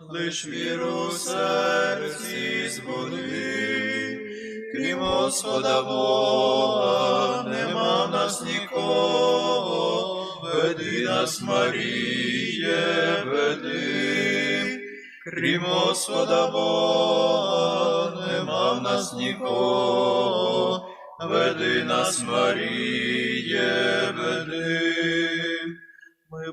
лиш віру серці збуди, крім Господа Бога, нема в нас нікого, веди нас, Маріє, веди, крім Господа Бога, нема в нас нікого, веди нас, Маріє, веди.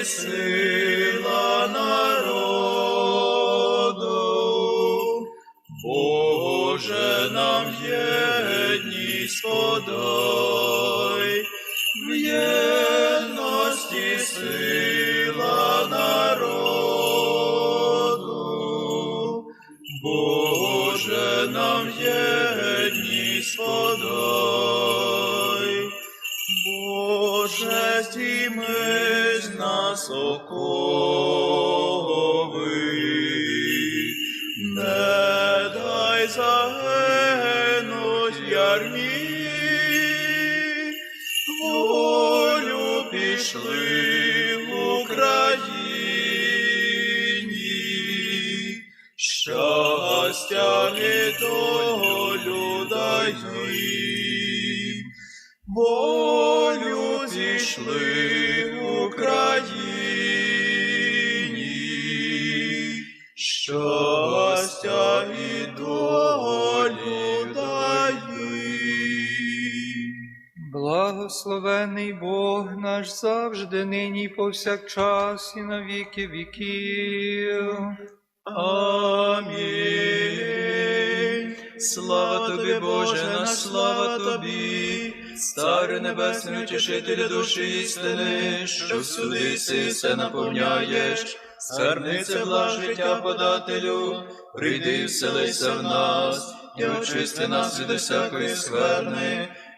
єдності сила народу, Боже, нам єдність подай, в єдності сила народу, Боже, нам єдність подай, Боже, здійми з Благословений Бог наш завжди, нині і повсякчас і на віки віків. Амінь. Слава тобі, Боже, наш слава тобі, Царю Небесний, утішителю душі істини, що всюди си наповняєш, скарбниця благ життя подателю, прийди і вселися в нас, і очисти нас від усякої скверни,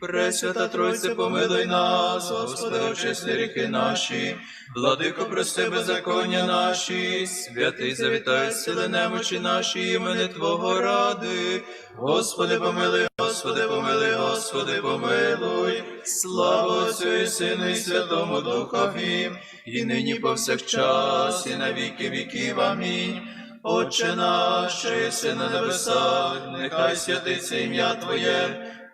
Пресвята Тройце, помилуй нас, Господи, очисти гріхи наші, владико, прости беззаконня наші, святий завітай сили немочі наші, імени Твого ради. Господи, помилуй, Господи, помилуй, Господи, помилуй. Слава Отцю і Сину, і Святому Духові, і нині повсякчас, і на віки віків. Амінь. Отче наш, що єси на небесах, нехай святиться ім'я Твоє,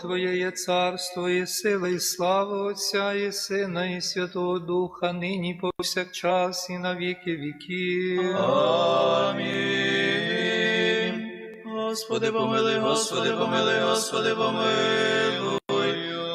Твоє є царство, і сила, і слава Отця, і Сина, і Святого Духа, нині повсякчас, і на віки віків. Амінь. Господи, помилуй, Господи, помилуй, Господи, помилуй.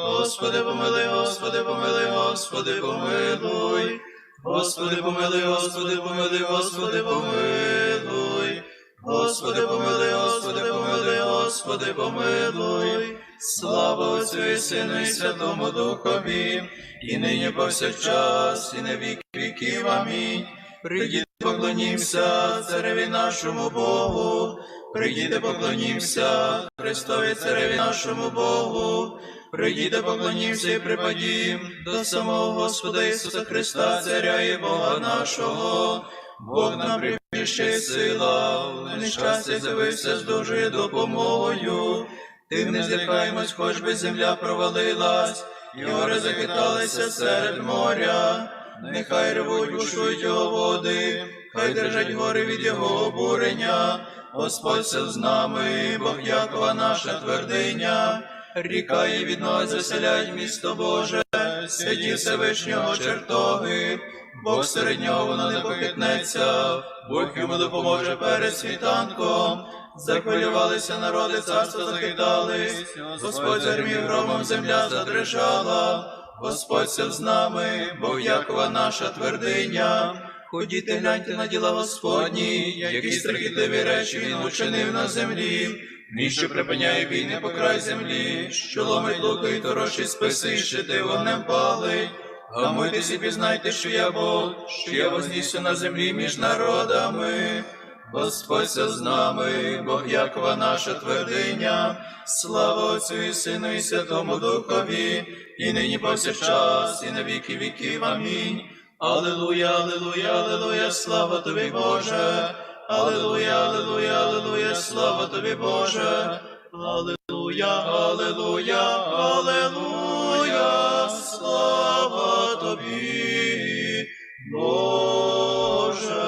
Господи, помилуй, Господи, помилуй, Господи, помилуй. Господи, помилуй, Господи, помилуй, Господи, помилуй. Господи, помилуй, Господи, помилуй, Господи, помилуй. Слава Отцю і Сину, і Святому Духові, і нині повсякчас, і на віки віків. Амінь. Прийдіть, поклонімся цареві нашому Богу, Прийдіте поклонімся, Христові цареві нашому Богу. Прийдіте поклонімся і припадім до самого Господа Ісуса Христа, Царя і Бога нашого. Бог нам прибіжча сила, нещастя з'явився з дуже допомогою. Тим не злякаємось, хоч би земля провалилась, і гори захиталися серед моря. Нехай ревуть, бушують його води, хай держать гори від його обурення. Господь сил з нами, Бог Якова наша твердиня. Ріка і від нас заселять місто Боже, святі Всевишнього чертоги. Бог серед нього воно не похитнеться, Бог йому допоможе перед світанком. Захвилювалися народи, царства захитались, Господь зармів громом, земля задрижала, Господь сил з нами, Бог Якова наша твердиня. Ходіть, гляньте на діла Господні, які страхітливі речі він учинив на землі. Він, що припиняє війни по край землі, що ломить луки тороші списи, і щити вогнем палить. Гамуйтесь і пізнайте, що я Бог, що я вознісся на землі між народами. Господь все з нами, Бог Якова наша твердиня, слава Отцю і Сину і Святому Духові, і нині повсякчас, і на віки віків. Амінь. Аллилуйя, аллилуйя, аллилуйя, слава тобі, Боже. Аллилуйя, аллилуйя, аллилуйя, слава тобі, Боже. Аллилуйя, аллилуйя, аллилуйя, слава тобі, Боже.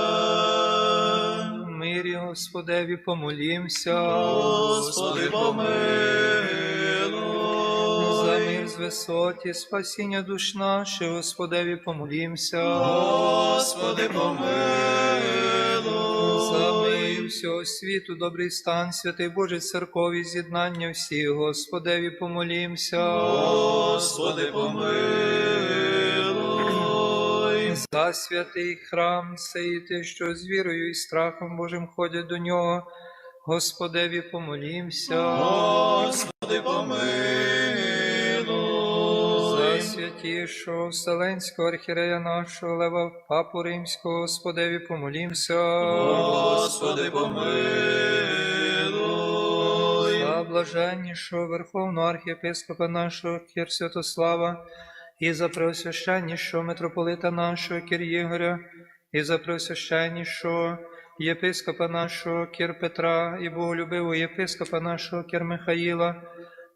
Мирі Господеві помолімся. Господи, помилуй. За мир з висоті, спасіння душ наших, Господеві помолімся. Господи, помилуй. За мир всього світу, добрий стан, святий Боже, церкові, з'єднання всіх, Господеві помолімся. Господи, помилуй. За святий храм, цей ти, що з вірою і страхом Божим ходять до нього, Господеві помолімся. Господи, помилуй. Святішого Вселенського архірея нашого Лева Папу Римського, Господеві помолімся. Господи, помилуй. За блаженнішого Верховного архієпископа нашого Кір Святослава, і за преосвященнішого митрополита нашого Кір Ігоря, і за преосвященнішого єпископа нашого Кір Петра, і боголюбивого єпископа нашого Кір Михаїла,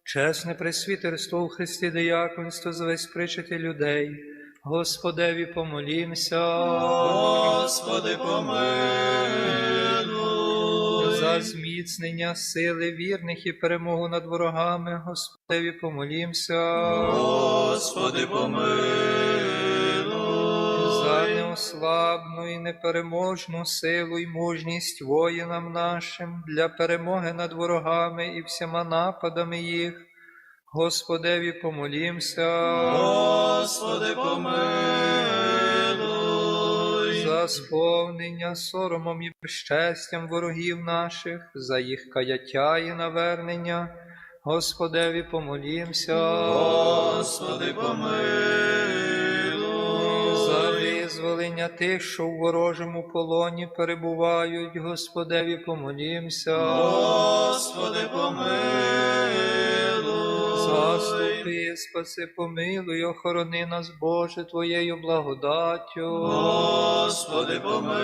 чесне пресвітерство у Христі деяконство за весь причити людей. Господеві помолімся. Господи, помилуй. За зміцнення сили вірних і перемогу над ворогами, Господеві помолімся. Господи, помилуй. За і непереможну силу і мужність воїнам нашим для перемоги над ворогами і всіма нападами їх. Господеві помолімся. Господи, помилуй. За сповнення соромом і безчестям ворогів наших, за їх каяття і навернення, Господеві помолімся. Господи, помилуй. Визволення тих, що в ворожому полоні перебувають, Господеві помолімся. Господи, помилуй. Заступи, спаси, помилуй, охорони нас, Боже, Твоєю благодаттю. Господи, помилуй.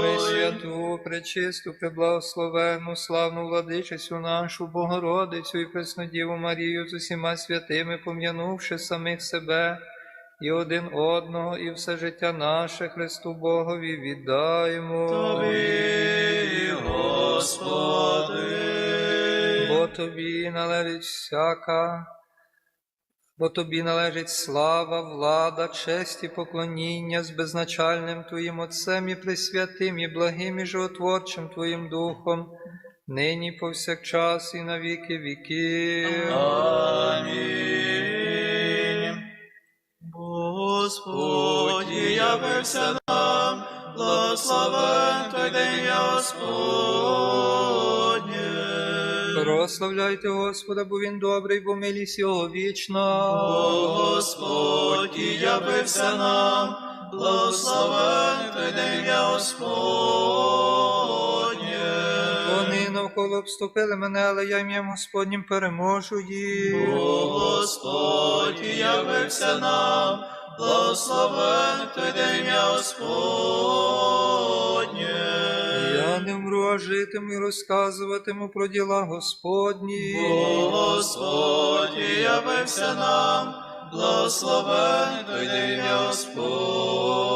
Пресвяту, пречисту, преблагословену, славну владичицю нашу, Богородицю і Преснодіву Марію з усіма святими, пом'янувши самих себе і один одного, і все життя наше Христу Богові віддаємо. Тобі, Господи. Бо тобі належить всяка, бо тобі належить слава, влада, честь і поклоніння з безначальним Твоїм Отцем і Пресвятим, і благим і животворчим Твоїм Духом, нині повсякчас і на віки віків. Амінь. Явився нам, благословен той день Господнє. Прославляйте Господа, бо Він добрий, бо милість Його вічна. Господь явився нам, благословен той день Господнє. навколо обступили мене, але я ім'ям Господнім переможу їх. О Господь, явився нам, благословен той день ім'я Господнє. Я не вмру, а житиму і розказуватиму про діла Господні. О Господь, явився нам, благословен той день ім'я Господнє.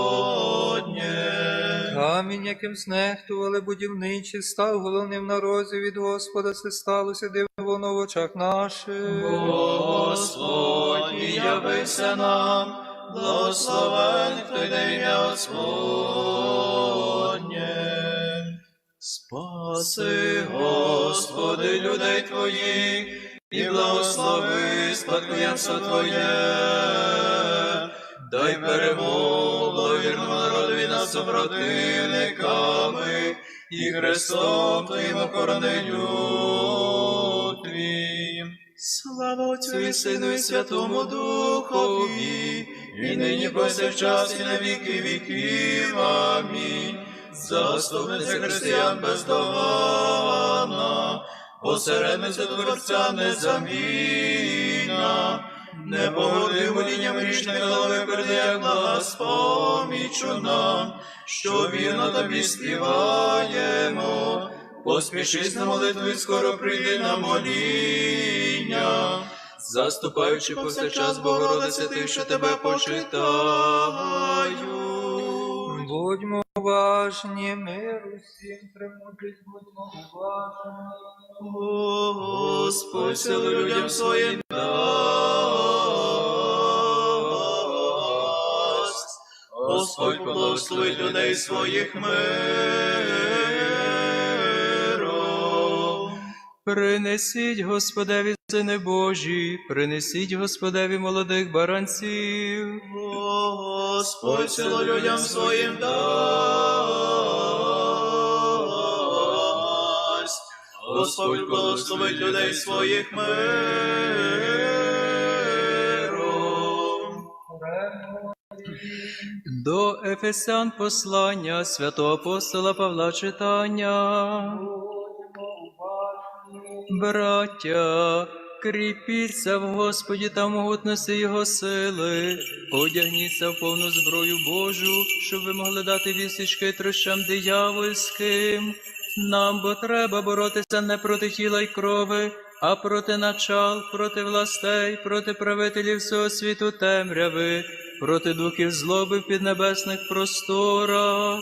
Камінь, яким знехтували будівничі, став головним на розі від Господа, це сталося диво в очах наших. Господь, явився нам, благословен той день ім'я Господнє. Спаси, Господи, людей Твоїх, і благослови спадкоємство Твоє. Дай перемогу благовірному народові над супротивниками, і Христом Твоїм Твій. Слава Отцю і Сину і Святому Духові, і нині повсякчас і на віки віків. Амінь. Заступниця християн бездоганна, посередниця Творця незамінна, непогодив молінням грішних голови передай, як нас помічу нам, що вірно тобі співаємо. Поспішись на молитву і скоро прийди на моління, заступаючи повсякчас Богородице, ти, що тебе почитаю. Будьмо уважні, мир усім тримайтесь, будьмо уважні. Господь, сили людям своїм дасть. Господь благословить людей своїх миром. Принесіть Господеві сини Божі, принесіть Господеві молодих баранців. Господь силу людям своїм дасть. Господь благословить людей своїх миром. До Ефесян послання святого апостола Павла читання. Браття, кріпіться в Господі та могутності Його сили, одягніться в повну зброю Божу, щоб ви могли дати вістіч хитрощам диявольським. Нам бо треба боротися не проти тіла й крови, а проти начал, проти властей, проти правителів всього світу темряви, проти духів злоби в піднебесних просторах.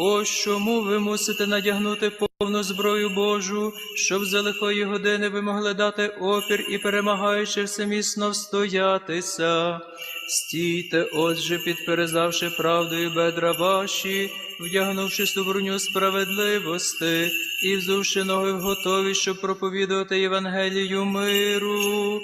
Ось чому ви мусите надягнути повну зброю Божу, щоб за лихої години ви могли дати опір і перемагаючи всемісно встоятися. Стійте, отже, підперезавши правдою бедра ваші, вдягнувши броню справедливости і взувши ноги в готові, щоб проповідувати Євангелію миру.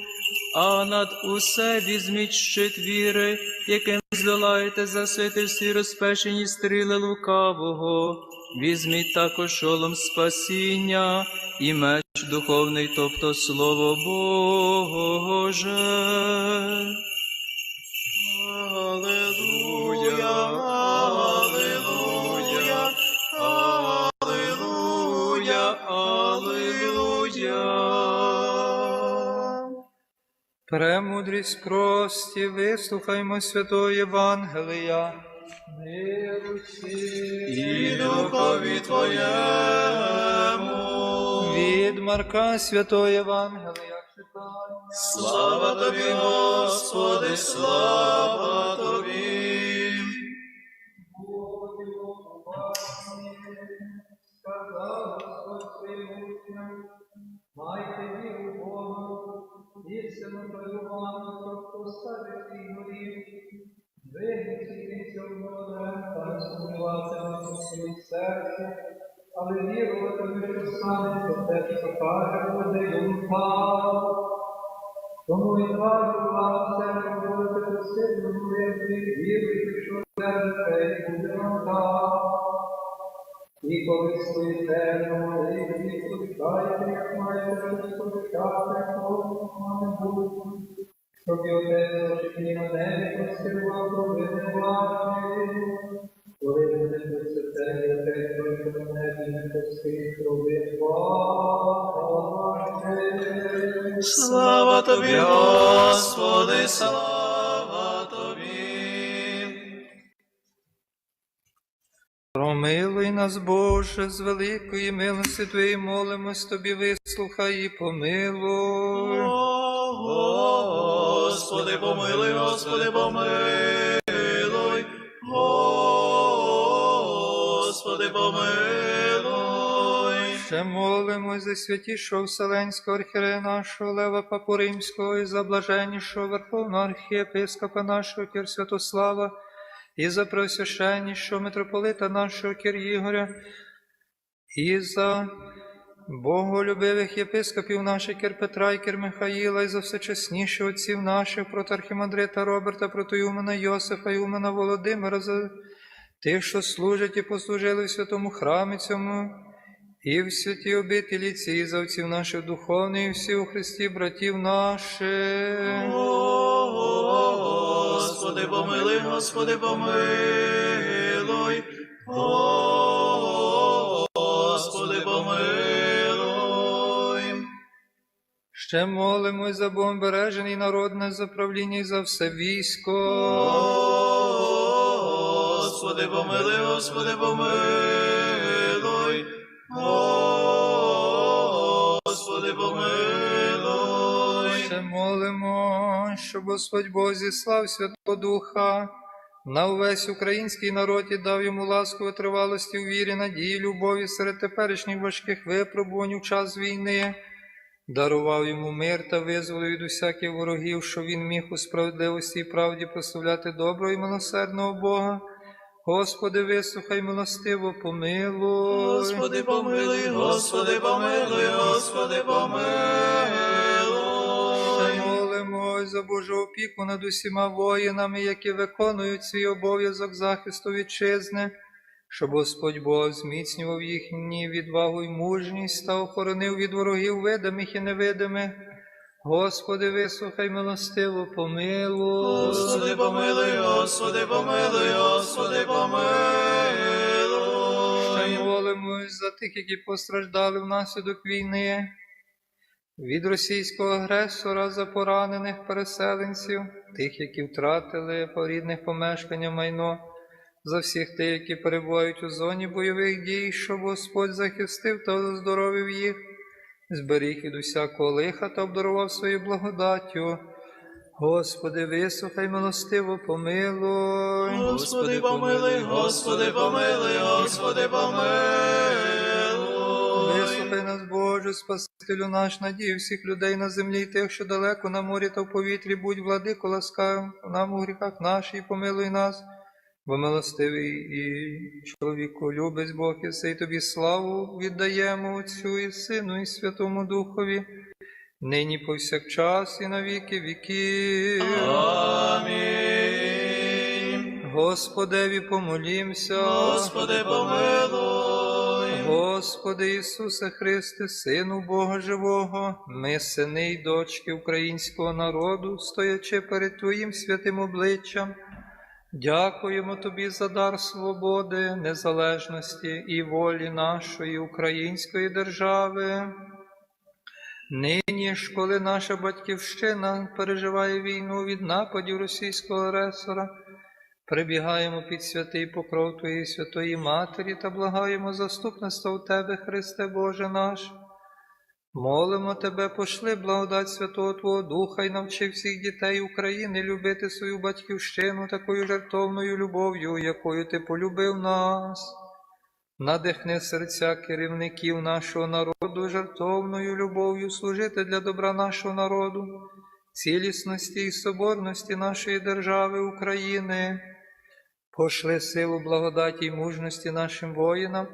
А над усе візьміть щит віри, яким здолаєте засити всі розпечені стріли лукавого. Візьміть також шолом спасіння і меч духовний, тобто слово Боже. Премудрість прості, вислухаймо святого Євангелія. І духові Твоєму. Від Марка святого Євангелія. Слава Тобі, Господи, слава Тобі. Майте віру Бога, істину полювання, тобто ставить і горів, вигніть в море, та не сумніватися в своїм серці, але вірувати ви, що станеться те, що каже, буде йому впав. Тому і кажу вам, не будете посильно молити, віруйте, що серце, буде вам так. І коли стоїте на молитві, пускайте, як маєте розповідати, кого не буде, щоб і отець ваш, який на небі ви не бачили. Коли буде святе, яке Твоє на небі, не пусти, роби Боже. Слава тобі, Господи, слава тобі. Промилуй нас, Боже, з великої милості Твоєї молимось Тобі, вислухай і помилуй. Господи, помилуй, Господи, помилуй. Господи, помилуй. Ще молимось за святішого Вселенського архірея нашого Лева Папу Римського і за блаженнішого Верховного архієпископа нашого Кір Святослава, і за преосвященнішого митрополита нашого Кір Ігоря, і за боголюбивих єпископів наших Петра і Кір Михаїла, і за всечесніших отців наших, протархімандрита Роберта, протоюмена Йосифа, і Умена Володимира, за тих, що служать і послужили в святому храмі цьому, і в святій обителі ці за отців наших духовних, і всі у Христі братів наших. Господи, помилуй, Господи, помилуй. Господи, помилуй. Ще молимось за бомбережений народне заправління і за все військо. Господи, помилуй, Господи, помилуй. Господи, помилуй. Ще молимо, щоб Господь Бог зіслав Святого Духа на увесь український народ і дав йому ласку витривалості у вірі, надії, любові серед теперішніх важких випробувань у час війни. Дарував йому мир та визволив від усяких ворогів, що він міг у справедливості і правді прославляти доброго і милосердного Бога. Господи, вислухай милостиво, помилуй. Господи, помилуй, Господи, помилуй, Господи, помилуй. молимось за Божу опіку над усіма воїнами, які виконують свій обов'язок захисту вітчизни, щоб Господь Бог зміцнював їхні відвагу й мужність та охоронив від ворогів видимих і невидимих. Господи, вислухай милостиво, помилуй. Господи, помилуй, Господи, помилуй, Господи, Ще помилуй. молимось за тих, які постраждали внаслідок війни, від російського агресора за поранених переселенців, тих, які втратили по рідних помешкання майно, за всіх тих, які перебувають у зоні бойових дій, щоб Господь захистив та оздоровив їх, зберіг від усякого лиха та обдарував своєю благодаттю. Господи, вислухай милостиво, помилуй. Господи, помилуй, Господи, помилуй, Господи, помилуй. Вислухай нас, Боже, Спасителю наш, надію всіх людей на землі, і тих, що далеко на морі та в повітрі, будь владико, ласкав нам у гріхах наших, і помилуй нас, бо милостивий і чоловіку любець Бог, і сей тобі славу віддаємо Отцю і Сину, і Святому Духові, нині повсякчас і на віки віків. Амінь. Господеві помолімся. Господи, помилуй. Господи Ісусе Христе, Сину Бога Живого, ми, сини й дочки українського народу, стоячи перед Твоїм святим обличчям, дякуємо Тобі за дар свободи, незалежності і волі нашої української держави. Нині ж, коли наша батьківщина переживає війну від нападів російського агресора, Прибігаємо під святий покров Твоєї Святої Матері та благаємо заступництва у Тебе, Христе Боже наш. Молимо Тебе, пошли благодать Святого Твого Духа і навчи всіх дітей України любити свою батьківщину такою жертовною любов'ю, якою Ти полюбив нас. Надихни серця керівників нашого народу жертовною любов'ю служити для добра нашого народу, цілісності і соборності нашої держави України. Пошли силу благодаті й мужності нашим воїнам,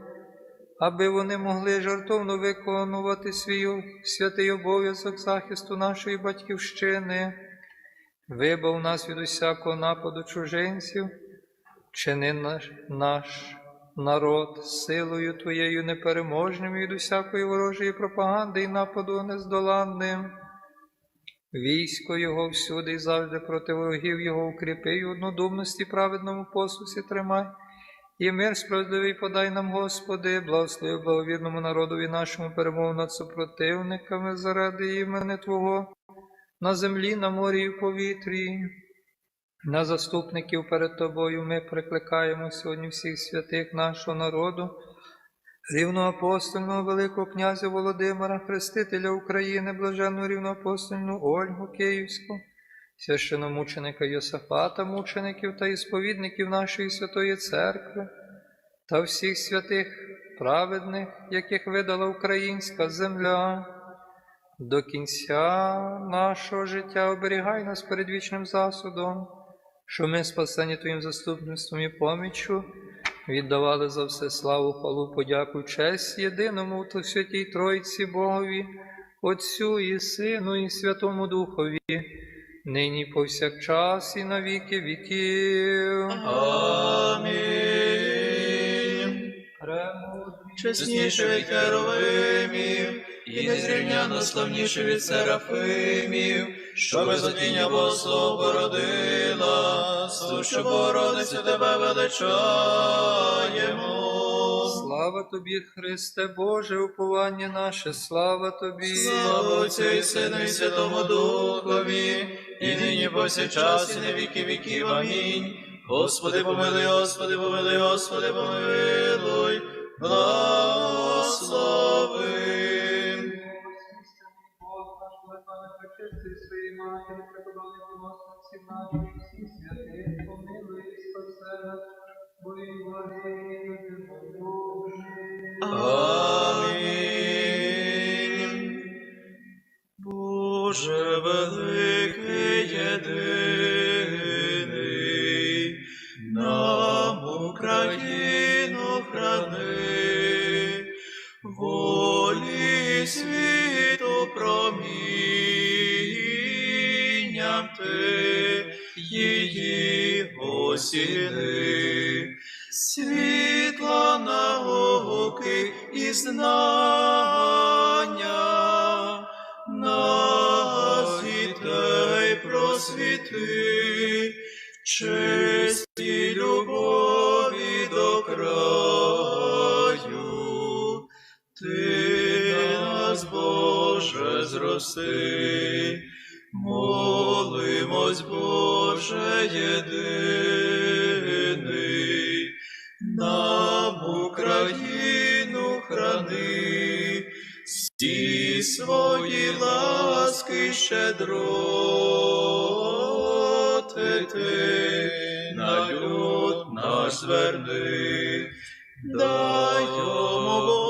аби вони могли жартовно виконувати свій святий обов'язок захисту нашої батьківщини. Вибав нас від усякого нападу чужинців, чини наш, наш народ силою Твоєю непереможним від усякої ворожої пропаганди і нападу нездоланним. Військо його всюди і завжди проти ворогів його укріпи, і однодумності праведному послусі тримай, І мир справедливий подай нам, Господи, благослови благовірному народові нашому перемогу над супротивниками заради імени Твого, на землі, на морі і в повітрі. На заступників перед Тобою ми прикликаємо сьогодні всіх святих нашого народу, рівноапостольного Великого князя Володимира, Хрестителя України, блаженну рівноапостольну Ольгу Київську, священомученика Йосафата, мучеників та ісповідників нашої Святої Церкви, та всіх святих праведних, яких видала українська земля. До кінця нашого життя оберігай нас перед вічним засудом, що ми, спасені Твоїм заступництвом і поміччю, віддавали за все славу, хвалу, подяку, честь єдиному та святій Тройці Богові, Отцю і Сину, і Святому Духові, нині повсякчас і на віки віків. Амінь. Чесніше від Херовимів, і незрівняно славніше від Серафимів, що безодіння Богослов породила, сущу Богородицю тебе величаємо. Слава тобі, Христе Боже, уповання наше, слава тобі. Слава Отцю і Сину і Святому Духові, і нині повсякчас, і на віки віків. Амінь. Господи, помилуй, Господи, помилуй, Господи, помилуй, благослови. Амінь. Боже великий її осіли, світла науки і знання, нас дітей просвіти, честі любові до краю, ти нас, Боже, зрости, молимось, Боже єдиний, нам Україну храни, всі свої ласки щедроти ти, на люд наш зверни, дай йому